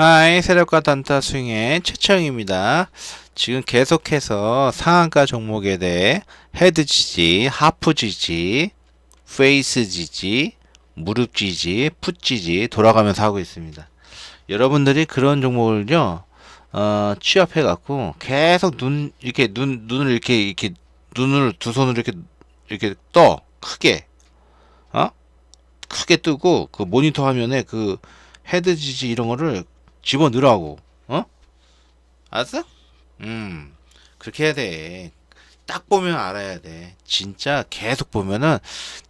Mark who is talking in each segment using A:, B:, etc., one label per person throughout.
A: 하이 세력과 단타 스윙의 최채영입니다. 지금 계속해서 상한가 종목에 대해 헤드 지지, 하프 지지, 페이스 지지, 무릎 지지, 풋 지지 돌아가면서 하고 있습니다. 여러분들이 그런 종목을요, 어, 취업해 갖고 계속 눈 이렇게 눈 눈을 이렇게 이렇게 눈을 두 손으로 이렇게 이렇게 떠 크게 어 크게 뜨고 그 모니터 화면에 그 헤드 지지 이런 거를 집어 넣으라고. 어? 알았어? 음 그렇게 해야 돼 딱 보면 알아야 돼. 진짜 계속 보면은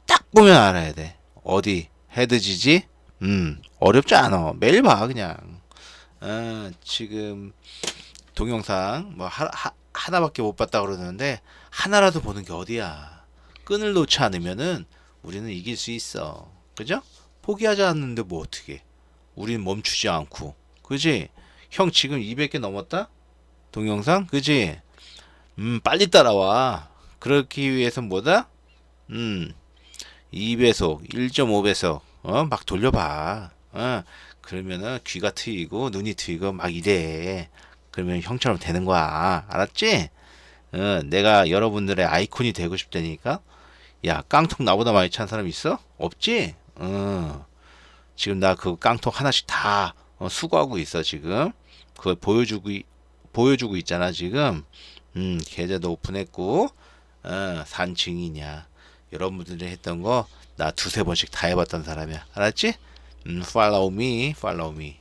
A: 딱 보면 알아야 돼. 어디 헤드 지지? 음 어렵지 않아. 매일 봐 그냥. 어, 지금 동영상 뭐 하, 하, 하나밖에 못 봤다 그러는데 하나라도 보는 게 어디야? 끈을 놓지 않으면은 우리는 이길 수 있어. 그죠? 포기하지 않는데 뭐 어떻게? 우린 멈추지 않고 그지? 형 지금 200개 넘었다? 동영상 그지? 음 빨리 따라와 그렇기 위해서 뭐다? 음 2배속 1.5배속 어 막 돌려봐 어 그러면은 귀가 트이고 눈이 트이고 막 이래 그러면 형처럼 되는 거야 알았지? 어 내가 여러분들의 아이콘이 되고 싶다니까 야 깡통 나보다 많이 찬 사람 있어? 없지? 어 지금 나 그 깡통 하나씩 다 어, 수거하고 있어 지금 그걸 보여주고 이- 보여주고 있잖아 지금 음 계좌도 오픈했고 어, 산 증이냐 여러분들이 했던 거 나 두세 번씩 다 해봤던 사람이야 알았지? 음, follow me, follow me.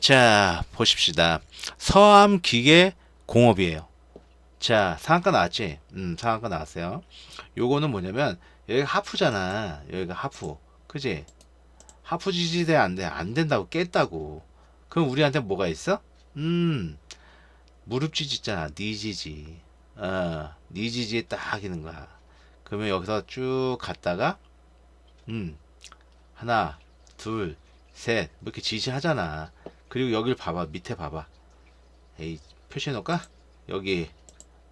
A: 자, 보십시다. 서암 기계 공업이에요. 자, 상한가 나왔지? 음, 상한가 나왔어요. 요거는 뭐냐면, 여기가 하프잖아. 여기가 하프. 그지? 하프 지지대 안 돼. 안 된다고 깼다고. 그럼 우리한테 뭐가 있어? 음, 무릎 지지 있잖아. 니 지지. 어, 니 지지에 딱 있는 거야. 그러면 여기서 쭉 갔다가, 음, 하나, 둘, 셋, 뭐 이렇게 지지하잖아. 그리고 여길 봐봐, 밑에 봐봐. 에이, 표시해 놓을까? 여기,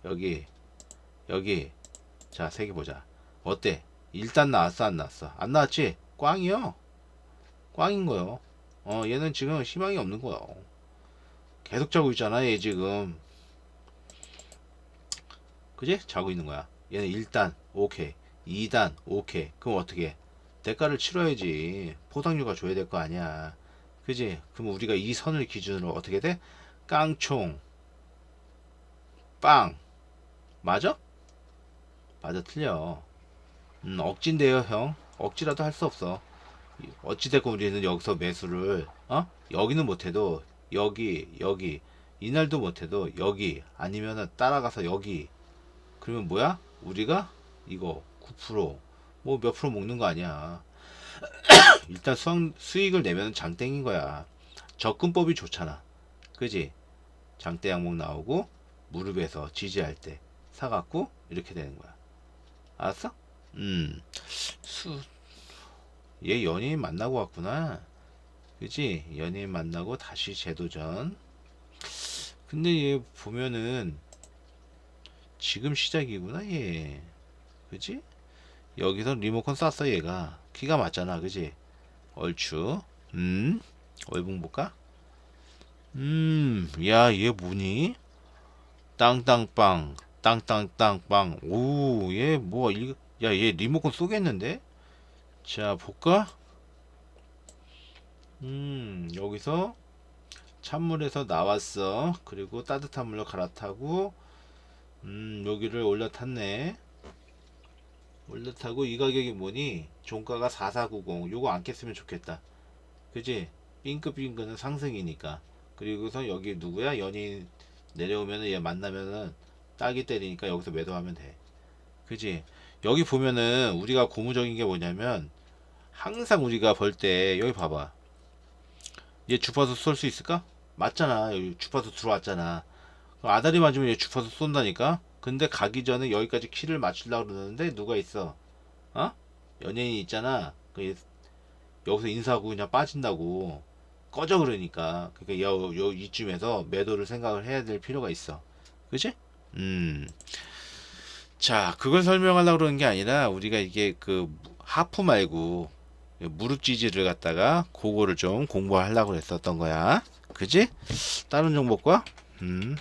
A: 여기, 여기. 자, 세 개 보자. 어때? 일단 나왔어, 안 나왔어? 안 나왔지? 꽝이요. 꽝인 거요. 어, 얘는 지금 희망이 없는 거야. 계속 자고 있잖아, 얘 지금. 그지? 자고 있는 거야. 얘는 1단, 오케이. 2단, 오케이. 그럼 어떻게 해? 대가를 치러야지. 포상료가 줘야 될 거 아니야. 그지? 그럼 우리가 이 선을 기준으로 어떻게 돼? 깡총. 빵. 맞아? 맞아, 틀려. 음, 억진데요, 형. 억지라도 할 수 없어. 어찌됐건 우리는 여기서 매수를, 어? 여기는 못해도, 여기, 여기. 이날도 못해도, 여기. 아니면은 따라가서 여기. 그러면 뭐야? 우리가 이거 9%. 뭐 몇 프로 먹는 거 아니야. 일단 수익, 수익을 내면 장땡인 거야. 접근법이 좋잖아. 그지? 장대 항목 나오고 무릎에서 지지할 때 사갖고 이렇게 되는 거야. 알았어? 음. 수. 얘 연예인 만나고 왔구나. 그지? 연예인 만나고 다시 재도전. 근데 얘 보면은 지금 시작이구나 얘. 그지? 여기서 리모컨 쐈어 얘가 키가 맞잖아 그지 얼추 음 얼붕 볼까 음 야 얘 뭐니 땅땅빵 땅땅땅빵 오 얘 뭐야 야얘 리모컨 쏘겠는데 자 볼까 음 여기서 찬물에서 나왔어 그리고 따뜻한 물로 갈아타고 음 여기를 올려탔네 올려타고 이 가격이 뭐니? 종가가 4490 요거 안 깼으면 좋겠다 그지? 삥크삥크는 상승이니까 그리고서 여기 누구야? 연인 내려오면은 얘 만나면은 딱이 때리니까 여기서 매도하면 돼 그지? 여기 보면은 우리가 고무적인 게 뭐냐면 항상 우리가 벌 때 여기 봐봐 얘 주파수 쏠 수 있을까? 맞잖아 여기 주파수 들어왔잖아 아다리 맞으면 얘 주파수 쏜다니까 근데 가기 전에 여기까지 키를 맞추려고 그러는데 누가 있어? 어? 연예인이 있잖아. 그 여기서 인사하고 그냥 빠진다고 꺼져 그러니까 그러니까 요, 요 이쯤에서 매도를 생각을 해야 될 필요가 있어. 그지? 음. 자, 그걸 설명하려고 그러는 게 아니라 우리가 이게 그 하프 말고 무릎 지지를 갖다가 그거를 좀 공부하려고 했었던 거야. 그지? 다른 종목과? 음.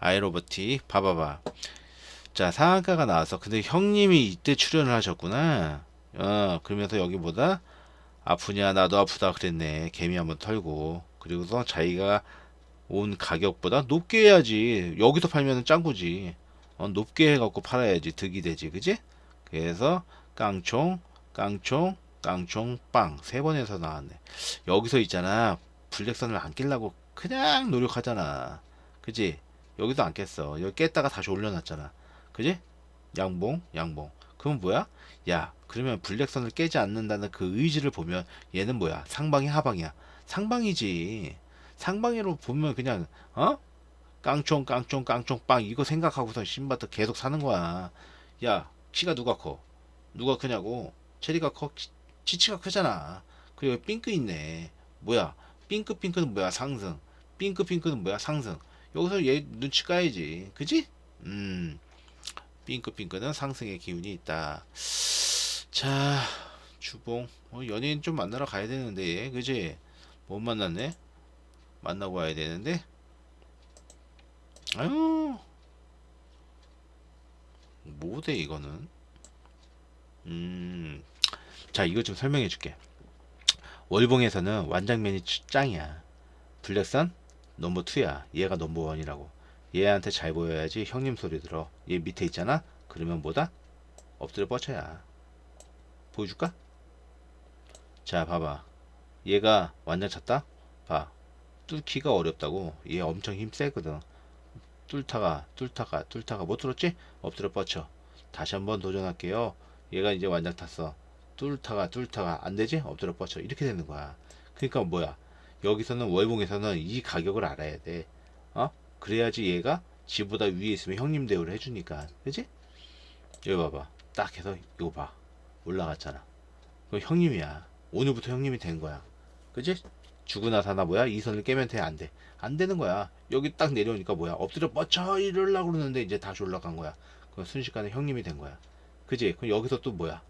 A: 아이로버틱 봐봐봐. 자 상한가가 나와서 근데 형님이 이때 출연을 하셨구나. 어 그러면서 여기 보다? 아프냐? 나도 아프다 그랬네. 개미 한번 털고. 그리고서 자기가 온 가격보다 높게 해야지. 여기서 팔면은 짱구지. 어, 높게 해갖고 팔아야지 득이 되지. 그지? 그래서 깡총 깡총 깡총 빵 세 번에서 나왔네. 여기서 있잖아. 블랙선을 안 깰라고 그냥 노력하잖아. 그지? 여기도 안 깼어. 여기 깼다가 다시 올려놨잖아. 그지? 양봉 양봉. 그럼 뭐야? 야 그러면 블랙선을 깨지 않는다는 그 의지를 보면 얘는 뭐야? 상방이 하방이야. 상방이지. 상방이로 보면 그냥 어? 깡총 깡총 깡총 빵 이거 생각하고서 신바트 계속 사는 거야. 야 키가 누가 커? 누가 크냐고? 체리가 커 치- 치치가 크잖아. 그리고 핑크 있네. 뭐야? 핑크 핑크는 뭐야? 상승. 핑크 핑크는 뭐야? 상승. 여기서 얘 눈치 까야지. 그지? 음. 핑크 핑크는 상승의 기운이 있다. 자 주봉. 어, 연예인 좀 만나러 가야 되는데 그지? 못 만났네. 만나고 와야 되는데. 아유. 뭐대 이거는? 음 자 이거 좀 설명해 줄게. 월봉에서는 완장면이 짱이야. 블랙선? 넘버 2야. 얘가 넘버 1이라고. 얘한테 잘 보여야지 형님 소리 들어. 얘 밑에 있잖아? 그러면 뭐다? 엎드려 뻗쳐야. 보여줄까? 자 봐봐. 얘가 완장 찼다? 봐. 뚫기가 어렵다고. 얘 엄청 힘 세거든. 뚫다가 뚫다가 뚫다가 못 들었지? 엎드려 뻗쳐. 다시 한번 도전할게요. 얘가 이제 완장 탔어 뚫다가 뚫다가 안 되지? 엎드려 뻗쳐. 이렇게 되는 거야. 그러니까 뭐야? 여기서는 월봉에서는 이 가격을 알아야 돼. 어? 그래야지 얘가 지보다 위에 있으면 형님 대우를 해주니까. 그지? 여기 봐봐. 딱 해서 이거 봐. 올라갔잖아. 그 형님이야. 오늘부터 형님이 된 거야. 그지? 주고 나서나 뭐야? 이 선을 깨면 돼? 안 돼. 안 되는 거야. 여기 딱 내려오니까 뭐야? 엎드려 뻗쳐! 이러려고 그러는데 이제 다시 올라간 거야. 그 순식간에 형님이 된 거야. 그지? 그럼 여기서 또 뭐야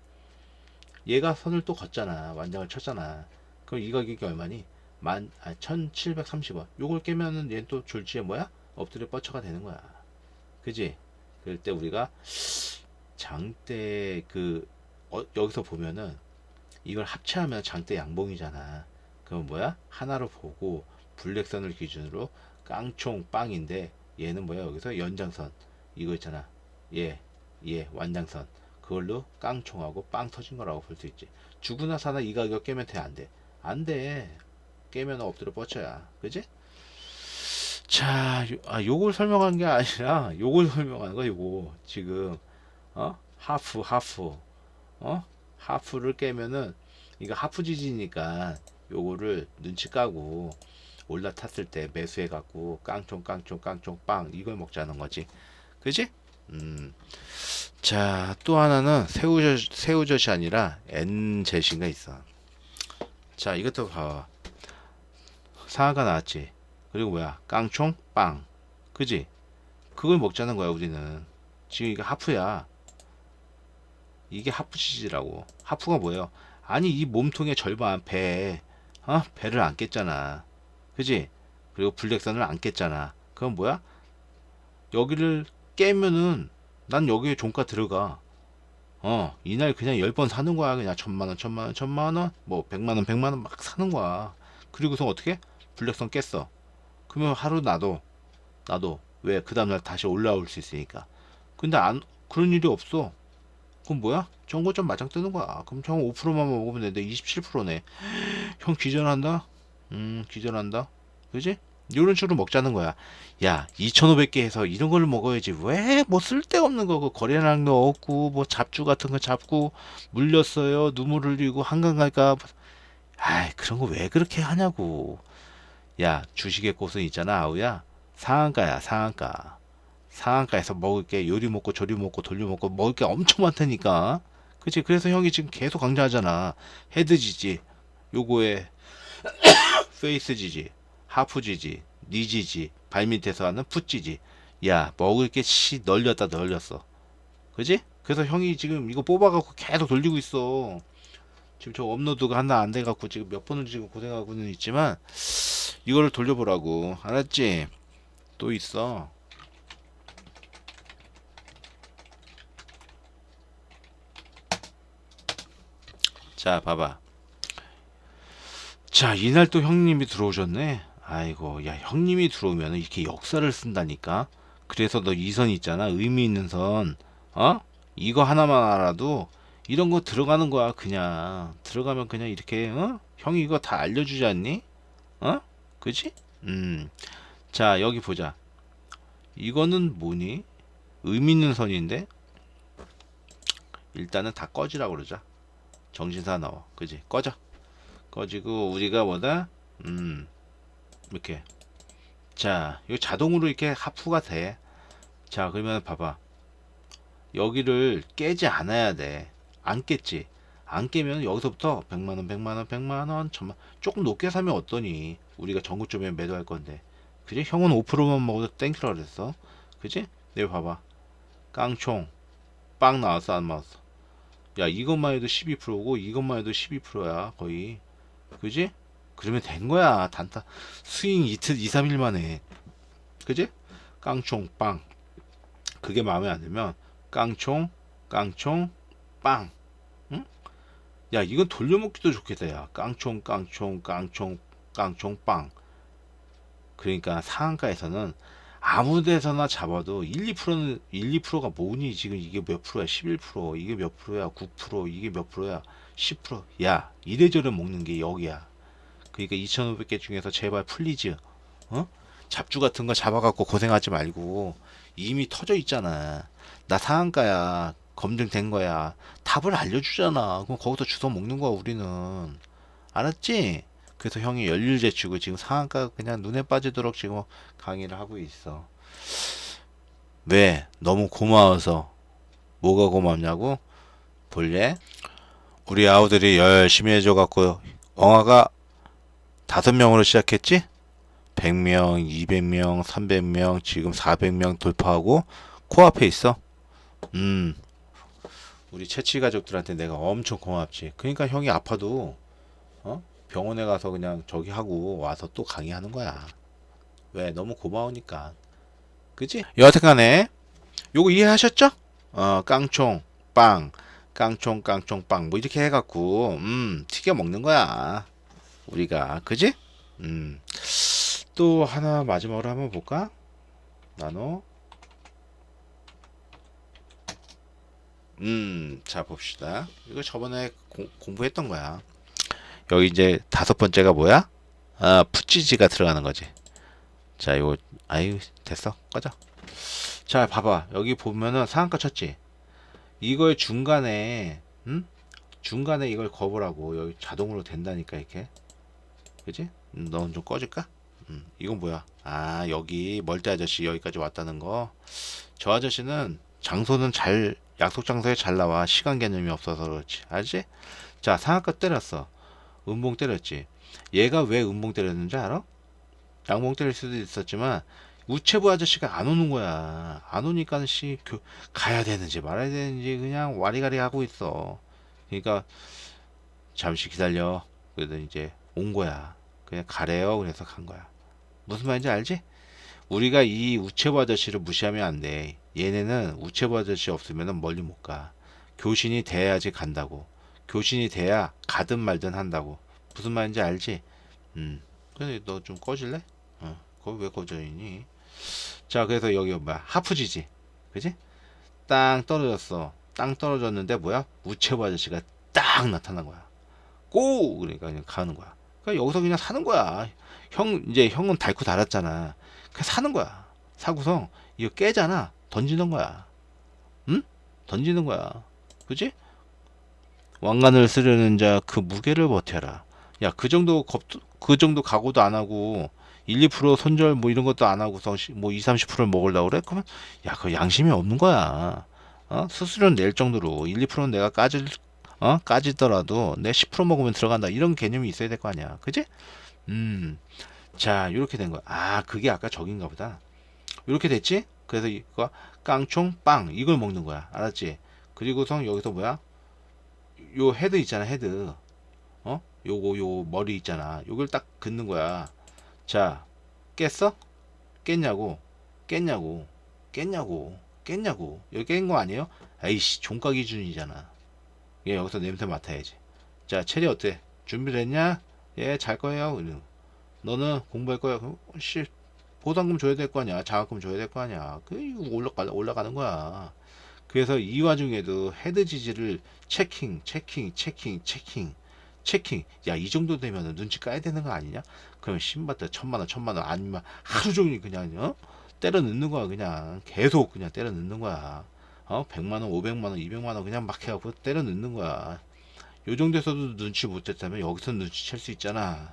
A: 얘가 선을 또 걷잖아. 완장을 쳤잖아. 그럼 이 가격이 얼마니? 만 아, 1730원. 요걸 깨면은 얘또 졸지에 뭐야? 엎드려 뻗쳐가 되는 거야. 그지? 그럴 때 우리가 장대 그 어, 여기서 보면은 이걸 합체하면 장대 양봉이잖아. 그럼 뭐야? 하나로 보고 블랙선을 기준으로 깡총 빵인데 얘는 뭐야? 여기서 연장선. 이거 있잖아. 얘, 얘 완장선 그걸로 깡총하고 빵 터진 거라고 볼 수 있지 주구나 사나 이 가격 깨면 돼 안 돼? 안 돼. 깨면 엎드려 뻗쳐야 그지? 자, 요, 아, 요걸 설명한 게 아니라 요걸 설명하는 거야 요거 지금 어 하프 하프 어 하프를 깨면은 이거 하프 지지니까 요거를 눈치 까고 올라탔을 때 매수해 갖고 깡총 깡총 깡총 빵 이걸 먹자는 거지 그지? 음. 자, 또 하나는 새우젓, 새우젓이 아니라 엔젯인가 있어. 자, 이것도 봐봐. 상하가 나왔지. 그리고 뭐야? 깡총, 빵. 그지? 그걸 먹자는 거야, 우리는. 지금 이게 하프야. 이게 하프 치즈라고. 하프가 뭐예요? 아니, 이 몸통의 절반, 배. 어? 배를 안 깼잖아. 그지? 그리고 블랙선을 안 깼잖아. 그건 뭐야? 여기를 깨면은 난 여기에 종가 들어가. 어, 이날 그냥 10번 사는 거야. 그냥 천만원, 천만원, 천만원, 뭐, 백만원, 백만원 막 사는 거야. 그리고서 어떻게? 블랙선 깼어. 그러면 하루 나도, 나도, 왜? 그 다음날 다시 올라올 수 있으니까. 근데 안, 그런 일이 없어. 그럼 뭐야? 정고점 마장 뜨는 거야. 그럼 형 5%만 먹으면 되는데 27%네. 형 기절한다? 음, 기절한다? 그지? 이런 식으로 먹자는 거야. 야, 2,500개 해서 이런 걸 먹어야지. 왜 뭐 쓸데없는 거, 그 거래량도 없고, 뭐 잡주 같은 거 잡고, 물렸어요. 눈물 흘리고, 한강 갈까. 아이, 그런 거 왜 그렇게 하냐고. 야, 주식의 꽃은 있잖아, 아우야. 상한가야, 상한가. 상한가에서 먹을 게 요리 먹고, 조리 먹고, 돌려 먹고, 먹을 게 엄청 많다니까. 그치? 그래서 형이 지금 계속 강조하잖아. 헤드 지지. 요거에, 페이스 지지. 하프 지지, 니 지지, 발밑에서 하는 풋 지지. 야, 먹을 게 씨 널렸다 널렸어. 그지? 그래서 형이 지금 이거 뽑아갖고 계속 돌리고 있어. 지금 저 업로드가 하나 안 돼갖고 지금 몇 번을 지금 고생하고는 있지만 이거를 돌려보라고 알았지? 또 있어 자 봐봐 자 이날 또 형님이 들어오셨네 아이고 야 형님이 들어오면 이렇게 역사를 쓴다니까 그래서 너 이 선 있잖아 의미 있는 선 어? 이거 하나만 알아도 이런 거 들어가는 거야 그냥 들어가면 그냥 이렇게 어? 형이 이거 다 알려주지 않니? 어? 그지? 음자 여기 보자 이거는 뭐니? 의미 있는 선인데 일단은 다 꺼지라고 그러자 정신사 나와 그지? 꺼져 꺼지고 우리가 뭐다? 음 이렇게 자 이거 자동으로 이렇게 하프가 돼 자 그러면 봐봐 여기를 깨지 않아야 돼. 안 깼지. 안 깨면 여기서부터 100만원, 100만원, 100만원, 천만 조금 높게 사면 어떠니? 우리가 전고점에 매도할 건데. 그지? 형은 5%만 먹어도 땡큐라 그랬어. 그지? 내가 봐봐. 깡총. 빵 나왔어, 안 나왔어? 야, 이것만 해도 12%고, 이것만 해도 12%야, 거의. 그지? 그러면 된 거야. 단타. 스윙 이틀, 2, 3일 만에. 그지? 깡총, 빵. 그게 마음에 안 들면, 깡총, 깡총, 빵. 응? 야, 이건 돌려먹기도 좋겠다, 야. 깡총, 깡총, 깡총, 깡총, 빵. 그러니까 상한가에서는 아무 데서나 잡아도 1, 2%는 1, 2%가 뭐니? 지금 이게 몇 프로야? 11%, 이게 몇 프로야? 9%, 이게 몇 프로야? 10%. 야, 이래저래 먹는 게 여기야. 그러니까 2,500개 중에서 제발 플리즈. 어? 잡주 같은 거 잡아갖고 고생하지 말고 이미 터져 있잖아. 나 상한가야. 검증된 거야. 답을 알려주잖아. 그럼 거기서 주워 먹는 거야, 우리는. 알았지? 그래서 형이 연륜제 주고 지금 상한가 그냥 눈에 빠지도록 지금 강의를 하고 있어. 왜? 너무 고마워서. 뭐가 고맙냐고? 볼래? 우리 아우들이 열심히 해줘갖고, 엉아가 다섯 명으로 시작했지? 100명, 200명, 300명, 지금 400명 돌파하고 코앞에 있어. 음. 우리 채치 가족들한테 내가 엄청 고맙지. 그러니까 형이 아파도 어? 병원에 가서 그냥 저기 하고 와서 또 강의하는 거야. 왜? 너무 고마우니까. 그지? 여하튼간에 요거 이해하셨죠? 어, 깡총, 빵, 깡총, 깡총, 빵, 뭐 이렇게 해갖고 음 튀겨 먹는 거야. 우리가 그지? 음. 또 하나 마지막으로 한번 볼까? 나노. 음, 자 봅시다. 이거 저번에 공, 공부했던 거야. 여기 이제 다섯 번째가 뭐야? 아, 푸찌지가 들어가는 거지. 자, 이거 아유 됐어. 꺼져. 자, 봐봐. 여기 보면은 상한가 쳤지. 이걸 중간에 음? 중간에 이걸 거보라고 여기 자동으로 된다니까 이렇게. 그지? 음, 넌좀 꺼질까? 음, 이건 뭐야? 아, 여기 멀대 아저씨 여기까지 왔다는 거. 저 아저씨는 장소는 잘 약속 장소에 잘 나와. 시간 개념이 없어서 그렇지. 알지? 자, 상한가 때렸어. 음봉 때렸지. 얘가 왜 음봉 때렸는지 알아? 양봉 때릴 수도 있었지만 우체부 아저씨가 안 오는 거야. 안 오니까 씨 교, 가야 되는지 말아야 되는지 그냥 와리가리 하고 있어. 그러니까 잠시 기다려. 그래도 이제 온 거야. 그냥 가래요. 그래서 간 거야. 무슨 말인지 알지? 우리가 이 우체부 아저씨를 무시하면 안 돼. 얘네는 우체부 아저씨 없으면 멀리 못 가. 교신이 돼야지 간다고. 교신이 돼야 가든 말든 한다고. 무슨 말인지 알지? 음. 근데 너 좀 꺼질래? 어. 거기 왜 꺼져 있니? 자, 그래서 여기 뭐야? 하프지지. 그지? 땅 떨어졌어. 땅 떨어졌는데 뭐야? 우체부 아저씨가 딱 나타난 거야. 고! 그러니까 그냥 가는 거야. 그러니까 여기서 그냥 사는 거야. 형, 이제 형은 달고 달았잖아. 그냥 사는 거야. 사고서 이거 깨잖아. 던지는 거야. 응? 던지는 거야. 그지? 왕관을 쓰려는 자 그 무게를 버텨라. 야, 그 정도 겁, 그 정도 각오도 안 하고 1, 2% 손절 뭐 이런 것도 안 하고서 시- 뭐 2, 30%를 먹으려고 그래? 그러면 야, 그 양심이 없는 거야. 어? 수수료 낼 정도로 1, 2%는 내가 까질 어? 까지더라도 내 10% 먹으면 들어간다. 이런 개념이 있어야 될 거 아니야. 그지? 음. 자, 이렇게 된 거야. 아, 그게 아까 저긴가 보다. 이렇게 됐지? 그래서 이거 깡총 빵 이걸 먹는 거야. 알았지? 그리고선 여기서 뭐야? 요 헤드 있잖아, 헤드. 어? 요거 요 머리 있잖아. 요걸 딱 긋는 거야. 자, 깼어? 깼냐고? 깼냐고? 깼냐고? 깼냐고? 여기 깬 거 아니에요? 아이씨, 종가 기준이잖아. 얘 여기서 냄새 맡아야지. 자, 체리 어때? 준비됐냐? 예, 잘 거예요. 이러고. 너는 공부할 거야. 그럼, 어, 씨, 보상금 줘야 될 거 아니야. 장학금 줘야 될 거 아니야. 그 올라가 올라가는 거야. 그래서 이 와중에도 헤드 지지를 체킹, 체킹, 체킹, 체킹, 체킹. 야, 이 정도 되면 눈치 까야 되는 거 아니냐? 그럼 신받다 천만 원, 천만 원 아니면 하루 종일 그냥 어? 때려 넣는 거야. 그냥 계속 그냥 때려 넣는 거야. 어? 100만 원, 500만 원, 200만 원 그냥 막 해갖고 때려 넣는 거야. 요 정도에서도 눈치 못 챘다면 여기서 눈치 챌 수 있잖아.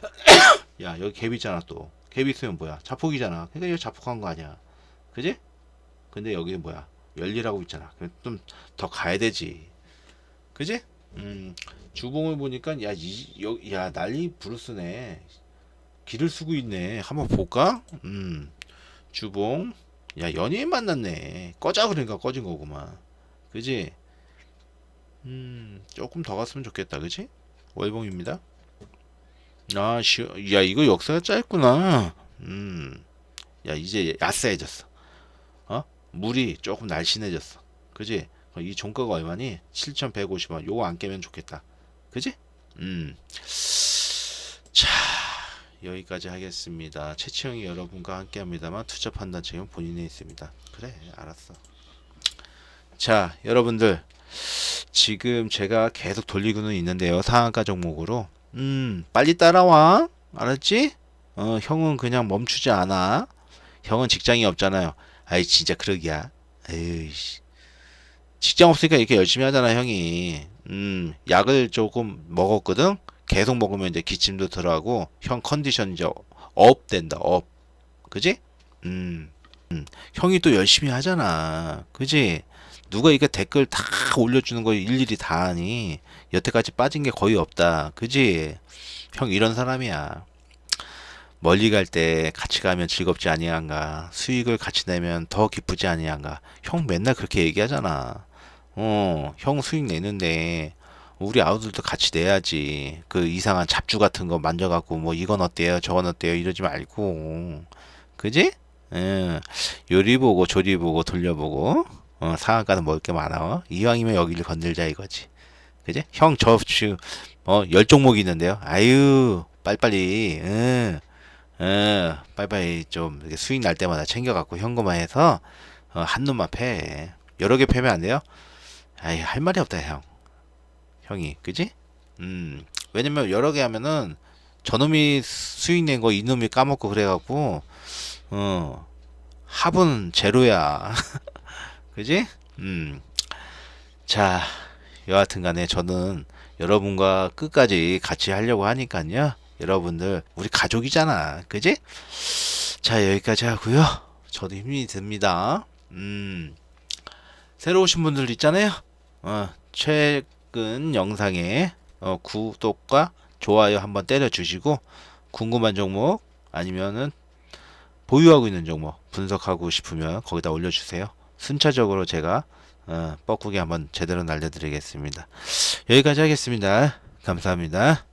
A: 야, 여기 갭 있잖아 또. 갭 있으면 뭐야? 자폭이잖아. 그러니까 이거 자폭한 거 아니야. 그지? 근데 여기 뭐야? 열리라고 있잖아. 좀 더 가야 되지. 그지? 음, 주봉을 보니까 야, 이, 여, 야, 난리 부르스네. 길을 쓰고 있네. 한번 볼까? 음, 주봉. 야, 연예인 만났네. 꺼자 그러니까 꺼진 거구만. 그지? 음, 조금 더 갔으면 좋겠다. 그지? 월봉입니다. 아, 시, 야, 이거 역사가 짧구나. 음, 야, 이제 야싸해졌어. 어? 물이 조금 날씬해졌어. 그지? 어, 이 종가가 얼마니? 7,150원. 요거 안 깨면 좋겠다. 그지? 음. 자, 여기까지 하겠습니다. 최치영이 여러분과 함께 합니다만 투자 판단 책임은 본인에 있습니다. 그래, 알았어. 자, 여러분들. 지금 제가 계속 돌리고는 있는데요. 상한가 종목으로. 음, 빨리 따라와. 알았지? 어, 형은 그냥 멈추지 않아. 형은 직장이 없잖아요. 아이, 진짜 그러기야. 에이씨. 직장 없으니까 이렇게 열심히 하잖아, 형이. 음, 약을 조금 먹었거든? 계속 먹으면 이제 기침도 들어가고, 형 컨디션 이제 업 된다, 업. 그지? 음, 음. 형이 또 열심히 하잖아. 그지? 누가 이거 댓글 다 올려주는 거 일일이 다 하니? 여태까지 빠진 게 거의 없다. 그지? 형 이런 사람이야. 멀리 갈 때 같이 가면 즐겁지 아니한가? 수익을 같이 내면 더 기쁘지 아니한가? 형 맨날 그렇게 얘기하잖아. 어, 형 수익 내는데 우리 아우들도 같이 내야지. 그 이상한 잡주 같은 거 만져갖고 뭐 이건 어때요? 저건 어때요? 이러지 말고. 그지? 예. 요리 보고 조리 보고 돌려보고 어, 상한가는 먹을 게 많아. 이왕이면 여기를 건들자 이거지. 그지? 형 저 지금 어, 열 종목이 있는데요. 아유, 빨리빨리. 응. 응, 빨리빨리 좀 수익 날 때마다 챙겨갖고 현금화 해서 어, 한 놈만 패. 여러 개 패면 안 돼요? 아이, 할 말이 없다, 형. 형이, 그지? 음, 왜냐면 여러 개 하면은 저놈이 수익 낸 거 이놈이 까먹고 그래갖고, 어, 합은 제로야. 그지? 음. 자, 여하튼 간에 저는 여러분과 끝까지 같이 하려고 하니까요. 여러분들, 우리 가족이잖아. 그지? 자, 여기까지 하고요. 저도 힘이 듭니다. 음. 새로 오신 분들 있잖아요. 어, 최근 영상에 어, 구독과 좋아요 한번 때려 주시고 궁금한 종목 아니면은 보유하고 있는 종목 분석하고 싶으면 거기다 올려주세요. 순차적으로 제가 어, 뻐꾸기 한번 제대로 날려드리겠습니다. 여기까지 하겠습니다. 감사합니다.